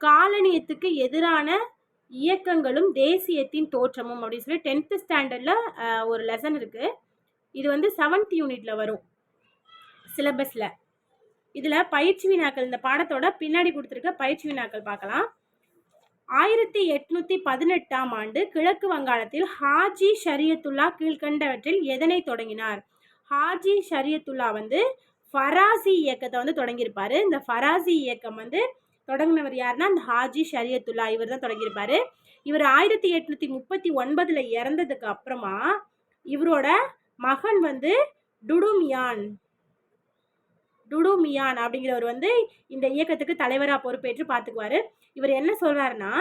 காலனியத்துக்கு எதிரான இயக்கங்களும் தேசியத்தின் தோற்றமும் அப்படின்னு சொல்லி டென்த்து ஸ்டாண்டர்டில் ஒரு லெசன் இருக்குது இது வந்து செவன்த் யூனிட்டில் வரும் சிலபஸில் இதில் பயிற்சி வினாக்கள் இந்த பாடத்தோட பின்னாடி கொடுத்துருக்க பயிற்சி வினாக்கள் பார்க்கலாம். ஆயிரத்தி எட்நூற்றி பதினெட்டாம் ஆண்டு கிழக்கு வங்காளத்தில் ஹாஜி ஷரியத்துல்லா கீழ்கண்டவற்றில் எதனை தொடங்கினார்? ஹாஜி ஷரியத்துல்லா வந்து ஃபராசி இயக்கத்தை வந்து தொடங்கியிருப்பார். இந்த ஃபராசி இயக்கம் வந்து தொடங்கினவர் யாருன்னா அந்த ஹாஜி ஷரியத்துல்லா இவர் தான் தொடங்கியிருப்பாரு. இவர் ஆயிரத்தி எட்நூத்தி முப்பத்தி ஒன்பதுல இறந்ததுக்கு அப்புறமா இவரோட மகன் வந்து டுடுமியான். டுடுமியான் அப்படிங்கிறவர் வந்து இந்த இயக்கத்துக்கு தலைவராக பொறுப்பேற்று பார்த்துக்குவாரு. இவர் என்ன சொல்றாருன்னா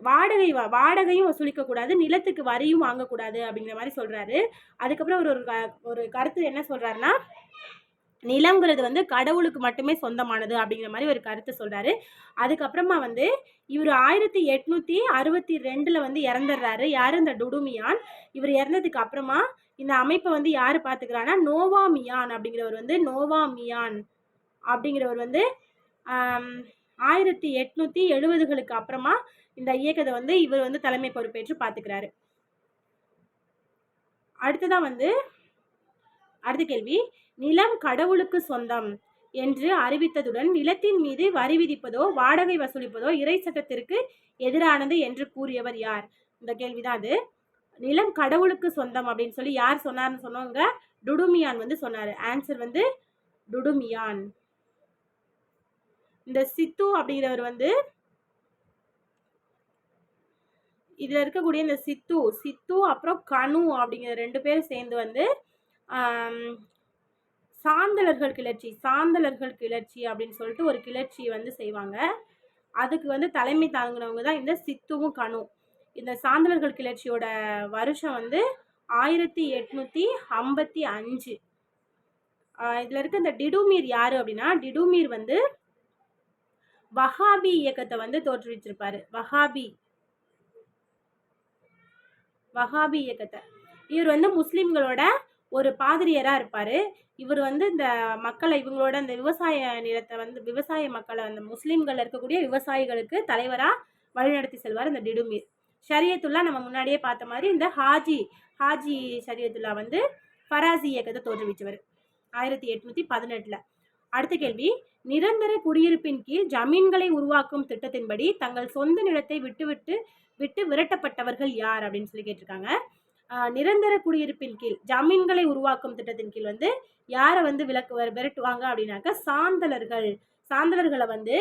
வாடகை வ- வாடகையும் வசூலிக்கக்கூடாது நிலத்துக்கு வரியும் வாங்கக்கூடாது அப்படிங்கிற மாதிரி சொல்றாரு. அதுக்கப்புறம் அவர் ஒரு ஒரு கருத்து என்ன சொல்றாருன்னா நிலங்கிறது வந்து கடவுளுக்கு மட்டுமே சொந்தமானது அப்படிங்கிற மாதிரி ஒரு கருத்தை சொல்கிறாரு அதுக்கப்புறமா வந்து இவர் ஆயிரத்தி எட்நூற்றி அறுபத்தி ரெண்டில் வந்து இறந்துடுறாரு. யார்? இந்த டுடுமியான். இவர் இறந்ததுக்கு அப்புறமா இந்த அமைப்பை வந்து யார் பார்த்துக்கிறான்னா நோவா மியான் அப்படிங்கிறவர் வந்து நோவா மியான் அப்படிங்கிறவர் வந்து ஆயிரத்தி எட்நூற்றி எழுபதுகளுக்கு அப்புறமா இந்த இயக்கத்தை வந்து இவர் வந்து தலைமை பொறுப்பேற்று பார்த்துக்கிறாரு. அடுத்ததான் வந்து அடுத்த கேள்வி நிலம் கடவுளுக்கு சொந்தம் என்று அறிவித்ததுடன் நிலத்தின் மீது வரி விதிப்பதோ வாடகை வசூலிப்பதோ இறை சட்டத்திற்கு எதிரானது என்று கூறியவர் யார்? இந்த கேள்விதான் அது. நிலம் கடவுளுக்கு சொந்தம் அப்படின்னு சொல்லி யார் சொன்னார்னு சொன்னவங்க டுடுமியான் வந்து சொன்னார். ஆன்சர் வந்து டுடுமியான். இந்த சித்து அப்படிங்கிறவர் வந்து இதில் இருக்கக்கூடிய இந்த சித்து சித்து அப்புறம் கனு அப்படிங்கிற ரெண்டு பேரும் சேர்ந்து வந்து சாந்தலர்கள் கிளர்ச்சி சாந்தலர்கள் கிளர்ச்சி அப்படின்னு சொல்லிட்டு ஒரு கிளர்ச்சி வந்து செய்வாங்க. அதுக்கு வந்து தலைமை தாங்கினவங்க தான் இந்த சித்துவும் கணும் இந்த சாந்தலர்கள் கிளர்ச்சியோட வருஷம் வந்து ஆயிரத்தி எட்நூற்றி ஐம்பத்தி அஞ்சு. இதில் இருக்க இந்த டிடுமீர் யார் அப்படின்னா டிடுமீர் வந்து வஹாபி இயக்கத்தை வந்து தோற்றுவிச்சிருப்பாரு. வஹாபி. வஹாபி இயக்கத்தை. இவர் வந்து முஸ்லீம்களோட ஒரு பாதிரியராக இருப்பார். இவர் வந்து இந்த மக்களை இவங்களோட இந்த விவசாய நிலத்தை வந்து விவசாய மக்களை அந்த முஸ்லீம்கள் இருக்கக்கூடிய விவசாயிகளுக்கு தலைவராக வழிநடத்தி செல்வார் இந்த டிடுமீர். ஷரியத்துல்லா நம்ம முன்னாடியே பார்த்த மாதிரி இந்த ஹாஜி ஹாஜி ஷரியத்துல்லா வந்து ஃபராசி இயக்கத்தை தோற்றுவிச்சவர். ஆயிரத்தி எட்நூற்றி பதினெட்டில். அடுத்த கேள்வி நிரந்தர குடியிருப்பின் கீழ் ஜமீன்களை உருவாக்கும் திட்டத்தின்படி தங்கள் சொந்த நிலத்தை விட்டுவிட்டு விட்டு விரட்டப்பட்டவர்கள் யார் அப்படின்னு சொல்லி கேட்டிருக்காங்க. நிரந்தர குடியிருப்பின் கீழ் ஜமீன்களை உருவாக்கும் திட்டத்தின் கீழ் வந்து யாரை வந்து விலக்கு விரட்டுவாங்க அப்படின்னாக்கா சாந்தலர்கள் சாந்தலர்களை வந்து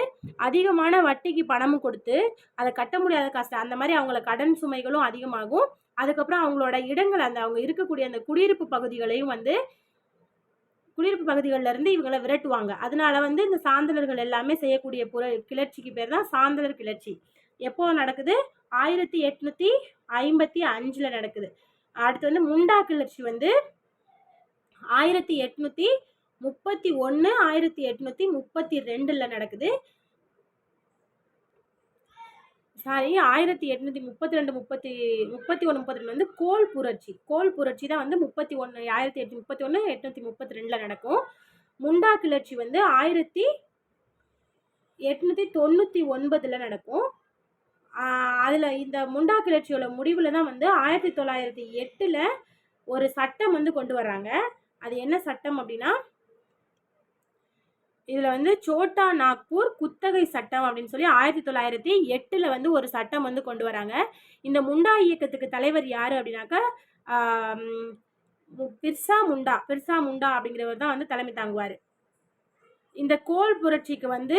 அதிகமான வட்டிக்கு பணமும் கொடுத்து அதை கட்ட முடியாத கஷ்டம் அந்த மாதிரி அவங்கள கடன் சுமைகளும் அதிகமாகும். அதுக்கப்புறம் அவங்களோட இடங்கள் அந்த அவங்க இருக்கக்கூடிய அந்த குடியிருப்பு பகுதிகளையும் வந்து குடியிருப்பு பகுதிகளில் இருந்து இவங்களை விரட்டுவாங்க. அதனால வந்து இந்த சாந்தலர்கள் எல்லாமே செய்யக்கூடிய புற கிளர்ச்சிக்கு பேர் தான் சாந்தலர் கிளர்ச்சி. எப்போ நடக்குது? ஆயிரத்தி எட்நூற்றி ஐம்பத்தி அஞ்சில் நடக்குது. அடுத்து வந்து முண்டா கிளர்ச்சி வந்து ஆயிரத்தி எட்நூத்தி முப்பத்தி ஒன்று ஆயிரத்தி எட்நூத்தி முப்பத்தி ரெண்டில் நடக்குது. சாரி ஆயிரத்தி எட்நூத்தி முப்பத்தி ரெண்டு முப்பத்தி முப்பத்தி ஒன்று முப்பத்தி ரெண்டு வந்து கோல் புரட்சி. கோல் புரட்சி தான் வந்து முப்பத்தி ஒன்று ஆயிரத்தி எட்நூத்தி முப்பத்தி ஒன்று எட்நூத்தி முப்பத்தி ரெண்டில் நடக்கும். முண்டா கிளர்ச்சி வந்து ஆயிரத்தி எட்நூத்தி தொண்ணூற்றி ஒன்பதில் நடக்கும். அதில் இந்த முண்டா கிளர்ச்சியோட முடிவில் தான் வந்து ஆயிரத்தி தொள்ளாயிரத்தி எட்டில் ஒரு சட்டம் வந்து கொண்டு வர்றாங்க. அது என்ன சட்டம் அப்படின்னா இதில் வந்து சோட்டா நாக்பூர் குத்தகை சட்டம் அப்படின்னு சொல்லி ஆயிரத்தி தொள்ளாயிரத்தி எட்டில் வந்து ஒரு சட்டம் வந்து கொண்டு வராங்க இந்த முண்டா இயக்கத்துக்கு தலைவர் யார் அப்படின்னாக்கா பிர்சா முண்டா பிர்சா முண்டா அப்படிங்கிறவர் தான் வந்து தலைமை தாங்குவார். இந்த கோல் புரட்சிக்கு வந்து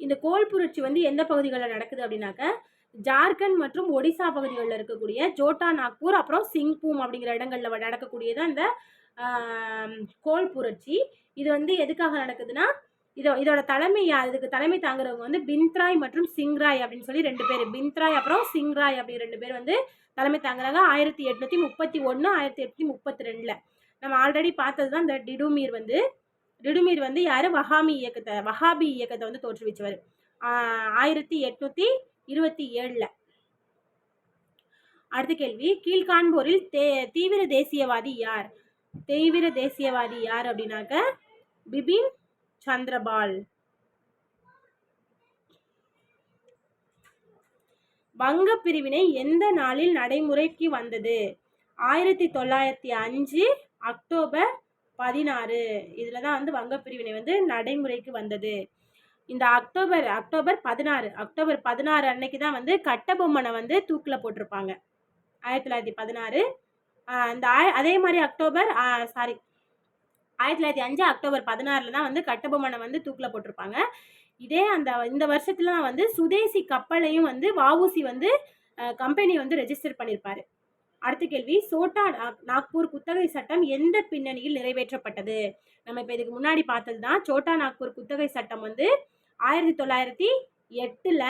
இந்த கோல் புரட்சி வந்து எந்த பகுதிகளில் நடக்குது அப்படின்னாக்க ஜார்க்கண்ட் மற்றும் ஒடிசா பகுதிகளில் இருக்கக்கூடிய ஜோட்டா நாக்பூர் அப்புறம் சிங்பூம் அப்படிங்கிற இடங்களில் நடக்கக்கூடியதான் இந்த கோல் புரட்சி இது வந்து எதுக்காக நடக்குதுன்னா இதோ இதோட தலைமை யார் இதுக்கு தலைமை தாங்குறவங்க வந்து பின்த்ராய் மற்றும் சிங்ராய் அப்படின்னு சொல்லி ரெண்டு பேர். பின்த்ராய் அப்புறம் சிங்ராய் அப்படி ரெண்டு பேர் வந்து தலைமை தாங்குறாங்க. ஆயிரத்தி எட்நூற்றி முப்பத்தி ஒன்று ஆயிரத்தி எட்நூத்தி முப்பத்தி ரெண்டில். நம்ம ஆல்ரெடி பார்த்தது தான் இந்த டிடுமீர் வந்து ரிடுமீர் வந்து யார்? வஹாமி இயக்கத்தை வஹாபி இயக்கத்தை வந்து தோற்றுவிச்சவர். ஆயிரத்தி எட்நூத்தி இருபத்தி ஏழில். அடுத்த கேள்வி கீழ்காண்போரில் தே தீவிர தேசியவாதி யார்? தீவிர தேசியவாதி யார் அப்படின்னாக்க பிபின் சந்திரபால். வங்க பிரிவினை எந்த நாளில் நடைமுறைக்கு வந்தது? ஆயிரத்தி தொள்ளாயிரத்தி அஞ்சு அக்டோபர் பதினாறு. இதில் தான் வந்து வங்க பிரிவினை வந்து நடைமுறைக்கு வந்தது. இந்த அக்டோபர் அக்டோபர் பதினாறு. அக்டோபர் பதினாறு அன்னைக்கு தான் வந்து கட்டபொம்மனை வந்து தூக்கில் போட்டிருப்பாங்க. ஆயிரத்தி தொள்ளாயிரத்தி பதினாறு. இந்த ஆய அதே மாதிரி அக்டோபர் சாரி ஆயிரத்தி தொள்ளாயிரத்தி அஞ்சு அக்டோபர் பதினாறில் தான் வந்து கட்டபொம்மனை வந்து தூக்கில் போட்டிருப்பாங்க. இதே அந்த இந்த வருஷத்துல தான் வந்து சுதேசி கப்பலையும் வந்து வஉசி வந்து கம்பெனி வந்து ரெஜிஸ்டர் பண்ணியிருப்பாரு அடுத்த கேள்வி சோட்டா நாக்- நாக்பூர் குத்தகை சட்டம் எந்த பின்னணியில் நிறைவேற்றப்பட்டது? நம்ம இப்போ இதுக்கு முன்னாடி பார்த்தது தான் சோட்டா நாக்பூர் குத்தகை சட்டம் வந்து ஆயிரத்தி தொள்ளாயிரத்தி எட்டில்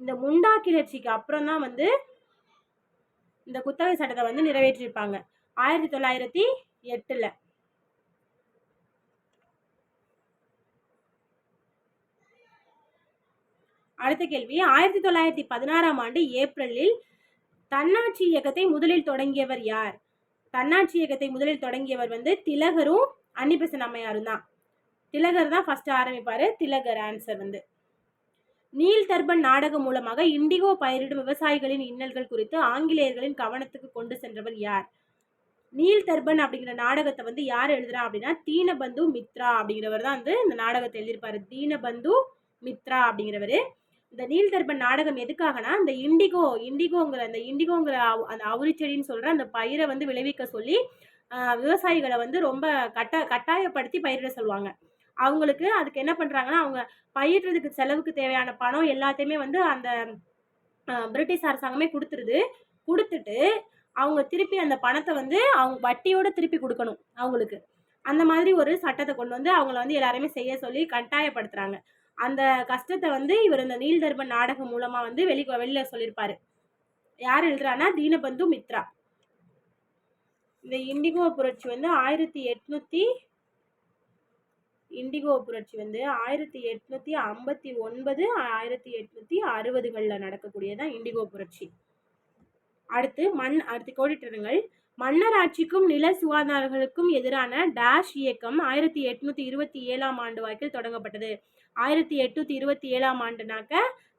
இந்த முண்டா கிளர்ச்சிக்கு அப்புறம் தான் வந்து இந்த குத்தகை சட்டத்தை வந்து நிறைவேற்றியிருப்பாங்க ஆயிரத்தி தொள்ளாயிரத்தி எட்டில். அடுத்த கேள்வி ஆயிரத்தி தொள்ளாயிரத்தி பதினாறாம் ஆண்டு ஏப்ரலில் தன்னாட்சி இயக்கத்தை முதலில் தொடங்கியவர் யார்? தன்னாட்சி இயக்கத்தை முதலில் தொடங்கியவர் வந்து திலகரும் அன்னிபெசன் அம்மையாரும் தான். திலகர் தான் ஃபர்ஸ்ட் ஆரம்பிப்பாரு. திலகர் ஆன்சர் வந்து. நீல் தர்பன் நாடகம் மூலமாக இண்டிகோ பயிரிடும் விவசாயிகளின் இன்னல்கள் குறித்து ஆங்கிலேயர்களின் கவனத்துக்கு கொண்டு சென்றவர் யார்? நீல் தர்பன் அப்படிங்கிற நாடகத்தை வந்து யார் எழுதுறா அப்படின்னா தீனபந்து மித்ரா அப்படிங்கிறவர் தான் வந்து இந்த நாடகத்தை எழுதியிருப்பாரு. தீனபந்து மித்ரா அப்படிங்கிறவர். இந்த நீல் தர்பன் நாடகம் எதுக்காகனா இந்த இண்டிகோ இண்டிகோங்கிற அந்த இண்டிகோங்கிற அவ்- அந்த அவுரி செடின்னு சொல்கிற அந்த பயிரை வந்து விளைவிக்க சொல்லி விவசாயிகளை வந்து ரொம்ப கட்ட கட்டாயப்படுத்தி பயிரிட சொல்லுவாங்க. அவங்களுக்கு அதுக்கு என்ன பண்ணுறாங்கன்னா அவங்க பயிரிடுறதுக்கு செலவுக்கு தேவையான பணம் எல்லாத்தையுமே வந்து அந்த பிரிட்டிஷ் அரசாங்கமே கொடுத்துருது. கொடுத்துட்டு அவங்க திருப்பி அந்த பணத்தை வந்து அவங்க வட்டியோடு திருப்பி கொடுக்கணும் அவங்களுக்கு. அந்த மாதிரி ஒரு சட்டத்தை கொண்டு வந்து அவங்கள வந்து எல்லாருமே செய்ய சொல்லி கட்டாயப்படுத்துகிறாங்க அந்த கஷ்டத்தை வந்து இவர் இந்த நீல்தர்பன் நாடகம் மூலமா வந்து வெளி வெளியில சொல்லியிருப்பாரு. யார் எழுதுறான்னா தீனபந்து மித்ரா. இந்த இண்டிகோ புரட்சி வந்து ஆயிரத்தி எட்நூற்றி இண்டிகோ புரட்சி வந்து ஆயிரத்தி எட்நூத்தி ஐம்பத்தி ஒன்பது ஆயிரத்தி எட்நூத்தி அறுபதுகளில் நடக்கக்கூடியதான் இண்டிகோ புரட்சி. அடுத்து மண் அடுத்து கோடிட்டுருங்கள். மன்னர் ஆட்சிக்கும் நில சுகாதாரங்களுக்கும் எதிரான டேஷ் இயக்கம் ஆயிரத்தி எட்நூத்தி இருபத்தி ஏழாம் ஆண்டு வாக்கில் தொடங்கப்பட்டது. ஆயிரத்தி எட்நூத்தி இருபத்தி ஏழாம் ஆண்டுனாக்க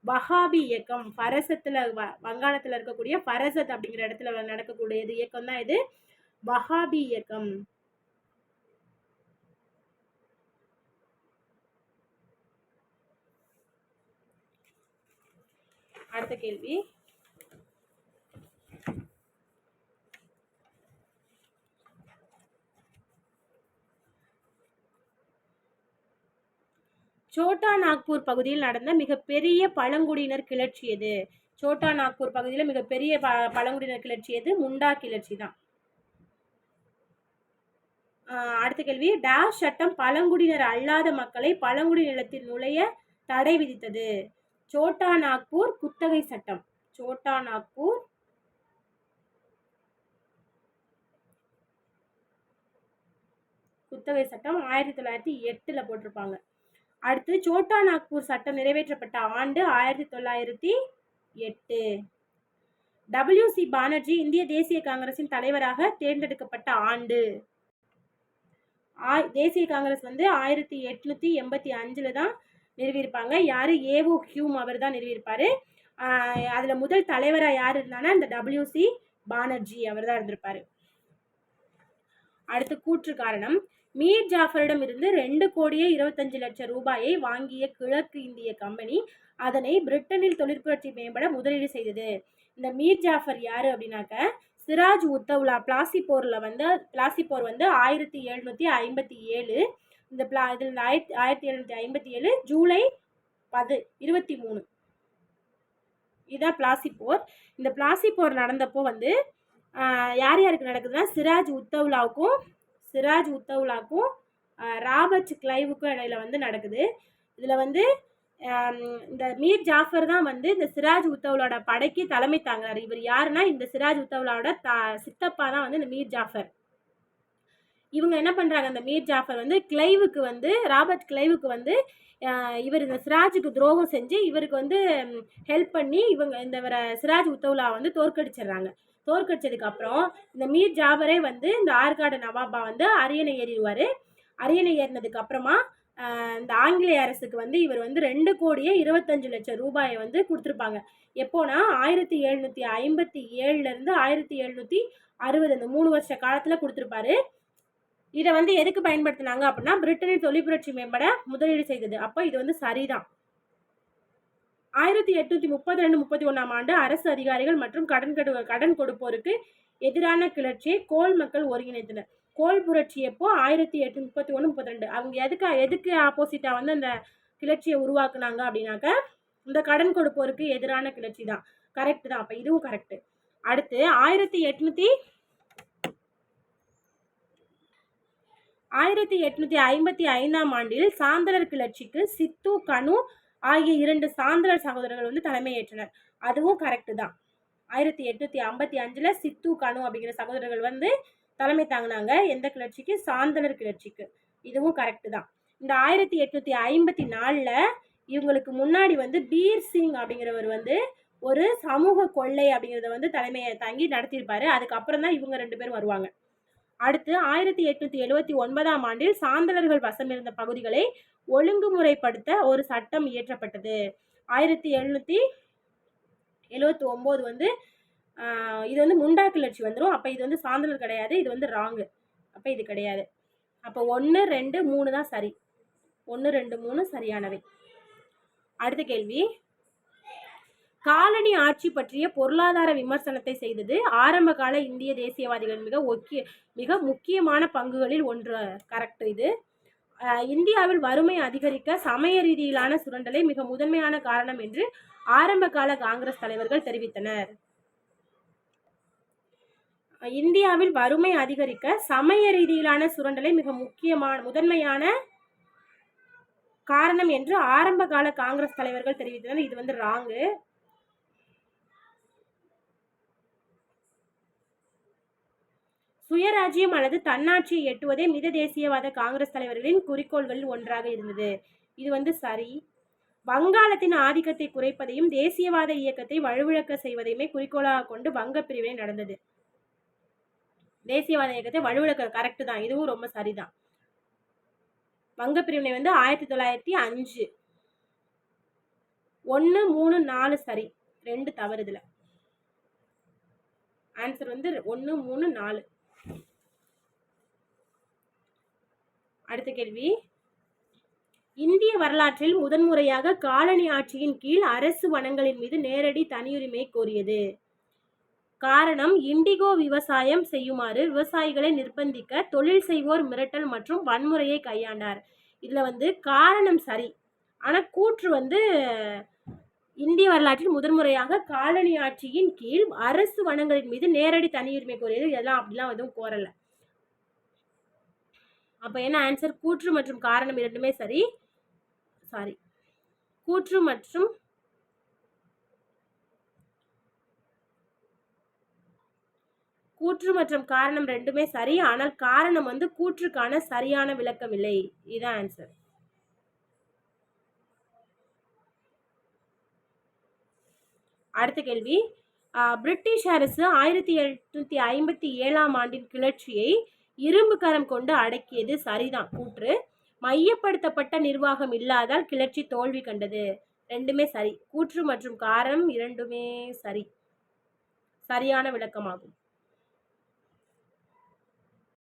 வஹாபி இயக்கம் ஃபரசத்தில் வ வங்காளத்தில் இருக்கக்கூடிய ஃபரசத் அப்படிங்கிற இடத்துல நடக்கக்கூடியது இயக்கம் தான் இது. வஹாபி இயக்கம். அடுத்த கேள்வி. சோட்டா நாக்பூர் பகுதியில் நடந்த மிகப்பெரிய பழங்குடியினர் கிளர்ச்சி எது? சோட்டா நாக்பூர் பகுதியில் மிகப்பெரிய ப பழங்குடியினர் கிளர்ச்சி எது? முண்டா கிளர்ச்சி தான். அடுத்த கேள்வி. டேஷ் சட்டம் பழங்குடியினர் அல்லாத மக்களை பழங்குடி நிலத்தில் நுழைய தடை விதித்தது. சோட்டா நாக்பூர் குத்தகை சட்டம். சோட்டா நாக்பூர் குத்தகை சட்டம் ஆயிரத்தி தொள்ளாயிரத்தி எட்டில் போட்டிருப்பாங்க. அடுத்து சோட்டா நாக்பூர் சட்டம் நிறைவேற்றப்பட்ட ஆண்டு ஆயிரத்தி தொள்ளாயிரத்தி எட்டு. டபிள்யூசி பானர்ஜி இந்திய தேசிய காங்கிரசின் தலைவராக தேர்ந்தெடுக்கப்பட்ட ஆண்டு. தேசிய காங்கிரஸ் வந்து ஆயிரத்தி எட்நூற்றி எண்பத்தி அஞ்சில் தான் நிறுவியிருப்பாங்க. யார்? ஏவோ ஹியூம் அவர் தான் நிறுவியிருப்பாரு. அதில் முதல் தலைவராக யார் இருந்தானா இந்த டபிள்யூசி பானர்ஜி அவர் தான் இருந்திருப்பார். அடுத்து கூற்று காரணம். மீர் ஜாஃபரிடம் இருந்து ரெண்டு கோடியே இருபத்தஞ்சு லட்சம் ரூபாயை வாங்கிய கிழக்கு இந்திய கம்பெனி அதனை பிரிட்டனில் தொழிற்புரட்சி மேம்பட முதலீடு செய்தது. இந்த மீர் ஜாஃபர் யார் அப்படின்னாக்க சிராஜ் உத்தவ்லா பிளாசிப்போரில் வந்து பிளாசிப்போர் வந்து ஆயிரத்தி எழுநூற்றி ஐம்பத்தி ஏழு இந்த பிளா இதில் இந்த ஆயிரத்தி ஆயிரத்தி எழுநூற்றி ஐம்பத்தி ஏழு ஜூலை பது இருபத்தி மூணு. இதான் பிளாசிப்போர் இந்த பிளாசிப்போர் நடந்தப்போ வந்து யார் யாருக்கு நடக்குதுன்னா சிராஜ் உத்தவ்லாவுக்கும் சிராஜ் உத்தவ்லாக்கும் ராபர்ட் கிளைவுக்கும் இடையில வந்து நடக்குது. இதில் வந்து இந்த மீர் ஜாஃபர் தான் வந்து இந்த சிராஜ் உத்தவ்லோட படைக்கு தலைமை தாங்குறாரு. இவர் யாருன்னா இந்த சிராஜ் உத்தவ்லாவோட தா சித்தப்பா தான் வந்து இந்த மீர் ஜாஃபர். இவங்க என்ன பண்ணுறாங்க அந்த மீர் ஜாஃபர் வந்து கிளைவுக்கு வந்து ராபர்ட் கிளைவுக்கு வந்து இவர் இந்த சிராஜுக்கு துரோகம் செஞ்சு இவருக்கு வந்து ஹெல்ப் பண்ணி இவங்க இந்த சிராஜ் உத்தவ்லா வந்து தோற்கடிச்சிடுறாங்க. தோற்கடிச்சதுக்கு அப்புறம் இந்த மீர் ஜாபரே வந்து இந்த ஆற்காடு நவாபா வந்து அரியணை ஏறிடுவார். அரியணை ஏறினதுக்கு அப்புறமா இந்த ஆங்கிலேய அரசுக்கு வந்து இவர் வந்து ரெண்டு கோடியே இருபத்தஞ்சு லட்சம் ரூபாயை வந்து கொடுத்துருப்பாங்க. எப்போனா ஆயிரத்தி எழுநூற்றி ஐம்பத்தி ஏழுலேருந்து ஆயிரத்தி எழுநூற்றி அறுபது அந்த மூணு வருஷ காலத்தில் கொடுத்துருப்பாரு. இதை வந்து எதுக்கு பயன்படுத்தினாங்க அப்படின்னா பிரிட்டனின் தொழிற்புரட்சி மேம்பட முதலீடு செய்தது. அப்போ இது வந்து சரிதான். ஆயிரத்தி எட்நூத்தி முப்பத்தி ரெண்டு முப்பத்தி ஒன்றாம் ஆண்டு அரசு அதிகாரிகள் மற்றும் கடன் கடு கடன் கொடுப்போருக்கு எதிரான கிளர்ச்சியை கோல் மக்கள் ஒருங்கிணைத்தனர். கோல் புரட்சி எப்போ ஆயிரத்தி எட்நூத்தி முப்பத்தி ஒன்று முப்பத்தி ரெண்டு. அவங்க எதுக்கு எதுக்கு ஆப்போசிட்டாக வந்து அந்த கிளர்ச்சியை உருவாக்குனாங்க அப்படின்னாக்க இந்த கடன் கொடுப்போருக்கு எதிரான கிளர்ச்சி தான். கரெக்ட் தான். அப்போ இதுவும் கரெக்ட் அடுத்து ஆயிரத்தி எட்நூத்தி ஆயிரத்தி எட்நூத்தி ஐம்பத்தி ஐந்தாம் ஆண்டில் சாந்தலர் கிளர்ச்சிக்கு சித்து கனு ஆகிய இரண்டு சாந்தலர் சகோதரர்கள் வந்து தலைமையேற்றனர். அதுவும் கரெக்டு தான். ஆயிரத்தி எட்நூத்தி ஐம்பத்தி அஞ்சுல சித்து கனு அப்படிங்கிற சகோதரர்கள் வந்து தலைமை தாங்கினாங்க. எந்த கிளர்ச்சிக்கு? சாந்தலர் கிளர்ச்சிக்கு. இதுவும் கரெக்டு தான். இந்த ஆயிரத்தி எட்நூத்தி ஐம்பத்தி நாலில் இவங்களுக்கு முன்னாடி வந்து பீர் சிங் அப்படிங்கிறவர் வந்து ஒரு சமூக கொள்ளை அப்படிங்கிறத வந்து தலைமையை தாங்கி நடத்தியிருப்பாரு. அதுக்கப்புறம் தான் இவங்க ரெண்டு பேரும் வருவாங்க. அடுத்து ஆயிரத்தி எட்நூத்தி எழுவத்தி ஒன்பதாம் ஆண்டில் சாந்தலர்கள் வசமிருந்த பகுதிகளை ஒழுங்குமுறைப்படுத்த ஒரு சட்டம் இயற்றப்பட்டது. ஆயிரத்தி எழுநூற்றி எழுவத்தி ஒம்பது வந்து இது வந்து முண்டா கிளர்ச்சி வந்துடும் அப்போ இது வந்து சாந்தலர் கிடையாது இது வந்து ராங்கு. அப்போ இது கிடையாது. அப்போ ஒன்று ரெண்டு மூணு தான் சரி. ஒன்று ரெண்டு மூணு சரியானவை. அடுத்த கேள்வி. காலனி ஆட்சி பற்றிய பொருளாதார விமர்சனத்தை செய்தது ஆரம்ப கால இந்திய தேசியவாதிகள் மிக ஒக்கிய மிக முக்கியமான பங்குகளில் ஒன்று. கரெக்ட் இது. இந்தியாவில் வறுமை அதிகரிக்க சமய ரீதியிலான சுரண்டலை மிக முதன்மையான காரணம் என்று ஆரம்ப கால காங்கிரஸ் தலைவர்கள் தெரிவித்தனர். இந்தியாவில் வறுமை அதிகரிக்க சமய ரீதியிலான சுரண்டலை மிக முக்கியமான முதன்மையான காரணம் என்று ஆரம்ப கால காங்கிரஸ் தலைவர்கள் தெரிவித்தனர். இது வந்து ராங்கு சுயராஜ்யம் அல்லது தன்னாட்சியை எட்டுவதே மித தேசியவாத காங்கிரஸ் தலைவர்களின் குறிக்கோள்களில் ஒன்றாக இருந்தது. இது வந்து சரி. வங்காளத்தின் ஆதிக்கத்தை குறைப்பதையும் தேசியவாத இயக்கத்தை வலுவிழக்க செய்வதையுமே குறிக்கோளாக கொண்டு வங்க பிரிவினை நடந்தது. தேசியவாத இயக்கத்தை வலுவிழக்க கரெக்டு தான். இதுவும் ரொம்ப சரிதான். வங்க பிரிவினை வந்து ஆயிரத்தி தொள்ளாயிரத்தி அஞ்சு. ஒன்று மூணு நாலு சரி. ரெண்டு தவறுதுல ஆன்சர் வந்து ஒன்று மூணு நாலு. அடுத்த கேள்வி. இந்திய வரலாற்றில் முதன்முறையாக காலனி ஆட்சியின் கீழ் அரசு வனங்களின் மீது நேரடி தனியுரிமை கோரியது. காரணம் இண்டிகோ விவசாயம் செய்யுமாறு விவசாயிகளை நிர்பந்திக்க தொழில் செய்வோர் மிரட்டல் மற்றும் வன்முறையை கையாண்டார். இதில் வந்து காரணம் சரி. ஆனால் கூற்று வந்து இந்திய வரலாற்றில் முதன்முறையாக காலனி ஆட்சியின் கீழ் அரசு வனங்களின் மீது நேரடி தனியுரிமை கோரியது. இதெல்லாம் அப்படிலாம் எதுவும் கோரலை. அப்போ என்ன ஆன்சர் கூற்று மற்றும் காரணம் இரண்டுமே சரி. சாரி கூற்று மற்றும் கூற்று மற்றும் காரணம் ரெண்டுமே சரி. ஆனால் காரணம் வந்து கூற்றுக்கான சரியான விளக்கம் இல்லை. இதுதான் ஆன்சர் அடுத்த கேள்வி. பிரிட்டிஷ் அரசு ஆயிரத்தி எட்நூத்தி ஐம்பத்தி ஏழாம் ஆண்டின் கிளர்ச்சியை இரும்பு கரம் கொண்டு அடக்கியது சரிதான். கூற்று. மையப்படுத்தப்பட்ட நிர்வாகம் இல்லாதால் கிளர்ச்சி தோல்வி கண்டது. ரெண்டுமே சரி. கூற்று மற்றும் காரணம் இரண்டுமே சரி. சரியான விளக்கமாகும்.